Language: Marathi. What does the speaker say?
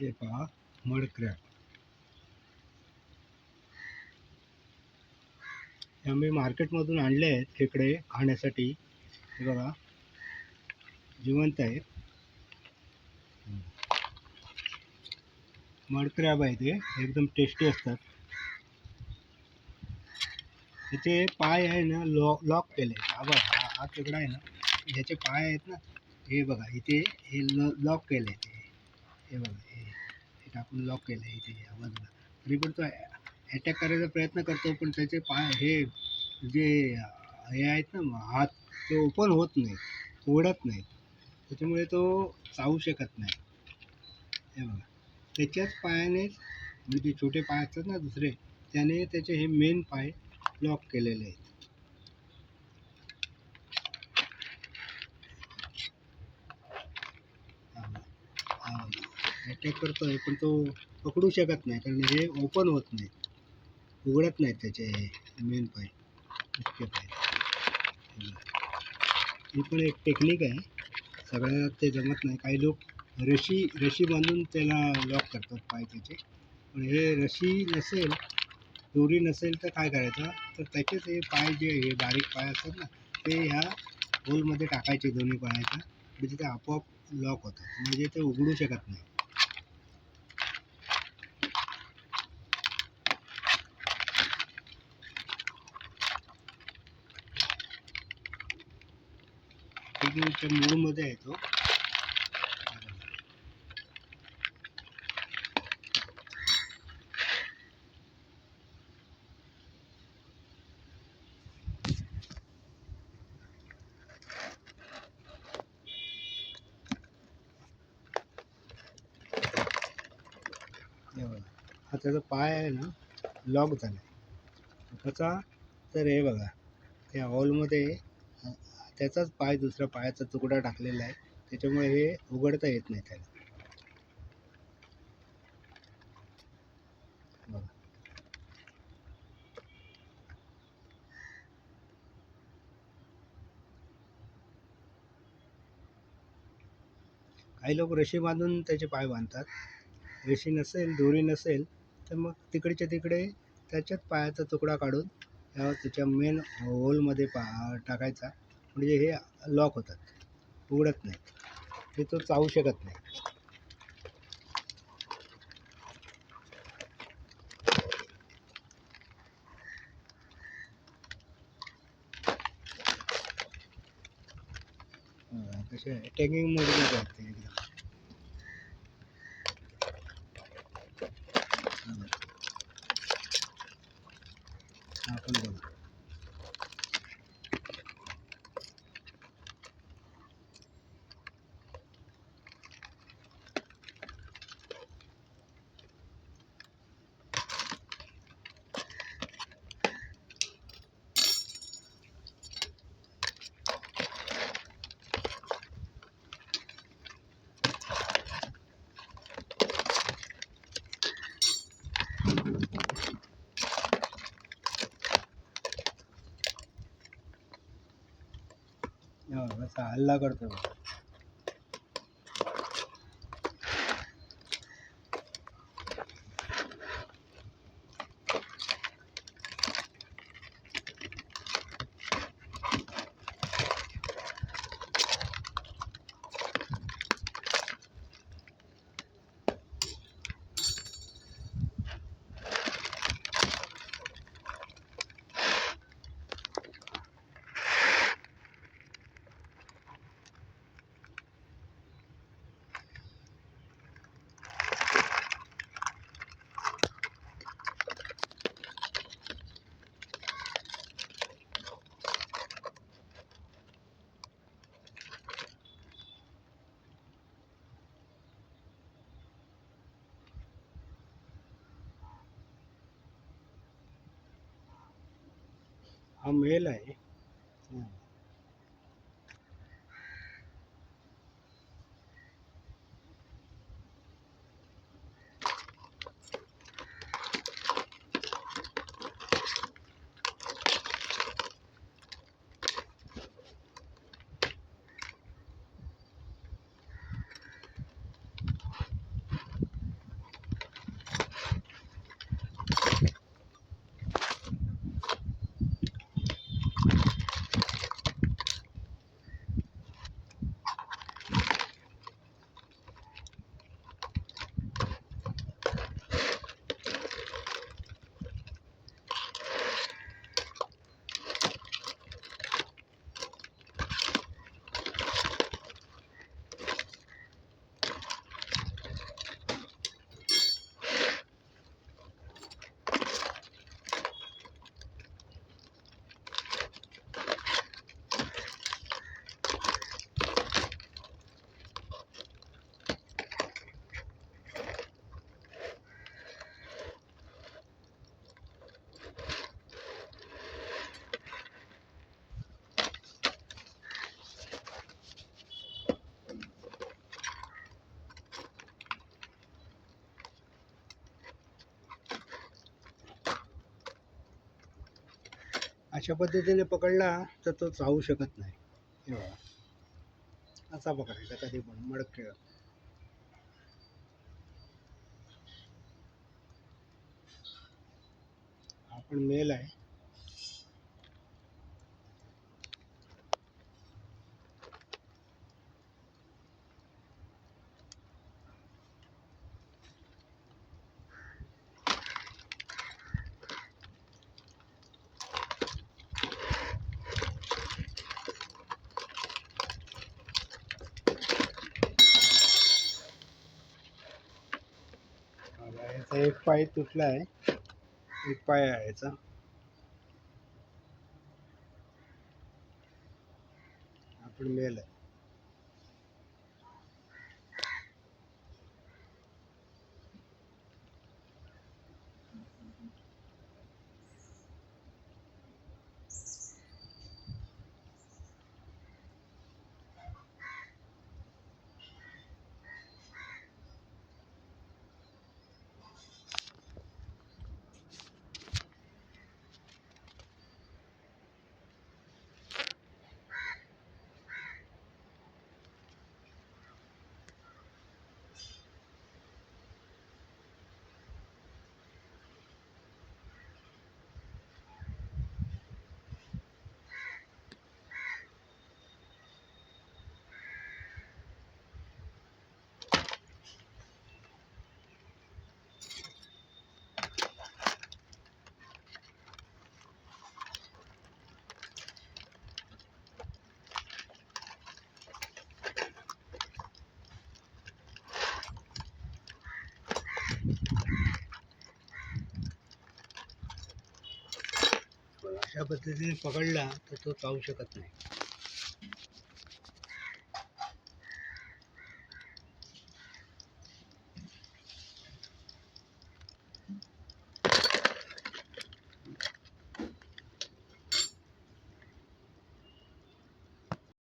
हे पहा मड क्रॅब हे आम्ही मार्केटमधून आणले आहेत खेकडे खाण्यासाठी. हे बघा. जिवंत आहेत. मड क्रॅब आहे ते एकदम टेस्टी असतात. त्याचे पाय आहे ना लॉ लॉक केले. हा बघा हा हा खेकडा आहे ना. ह्याचे पाय आहेत ना. हे बघा इथे हे लॉक केले ते. हे बघा. हे टाकून लॉक केलं आहे इथे या बाजूला. तरी पण तो अटॅक करायचा प्रयत्न करतो पण त्याचे पाय हे जे हे आहेत ना हात ते ओपन होत नाहीत ओढत नाहीत. त्याच्यामुळे तो चावू शकत नाही. हे बघा. त्याच्याच पायानेच म्हणजे छोटे पाय असतात ना दुसरे त्याने त्याचे हे मेन पाय लॉक केलेले आहेत. अटॅक आहे पण तो पकडू शकत नाही कारण हे ओपन होत नाही. उघडत नाहीत त्याचे हे मेन पाय. इतके पाय. ही पण एक टेक्निक आहे. सगळ्यांना ते जमत नाही. काही लोक रशी रशी बांधून त्याला लॉक करतात पाय त्याचे. पण हे रशी नसेल दोरी नसेल तर काय करायचं? तर त्याचेच हे पाय जे हे बारीक पाय असतात ना ते ह्या होलमध्ये टाकायचे दोन्ही पायाच्या. म्हणजे ते आपोआप लॉक होतात. म्हणजे ते उघडू शकत नाही. टेक्निकच्या मूळमध्ये आहे तो. हा त्याचा पाय आहे ना लॉक झाला त्याचा कसा तर हे बघा त्या हॉलमध्ये त्याचाच पाय दुसऱ्या पायाचा तुकडा टाकलेला आहे. त्याच्यामुळे हे उघडता येत नाही त्याला. काही लोक रशी बांधून त्याचे पाय बांधतात. रशी नसेल दोरी नसेल तर मग तिकडच्या तिकडे त्याच्यात पायाचा तुकडा काढून त्याच्या मेन होलमध्ये पा टाकायचा. म्हणजे हे लॉक होतात. उघडत नाही. ते तो चावू शकत नाही. अं, कसे अटॅकिंग एकदम हं. हा पण बघा असा हल्ला करतो हा मेल आहे. अशा पद्धतीने पकडला तर तो चावू शकत नाही. हे असा पकडायचा कधी पण मडक आपण मेल आहे बघा, याचा एक पाय तुटला आहे. एक पाय आहे याचा. आपण मेल आहे अशा पद्धतीने पकडला तर तो चावू शकत नाही.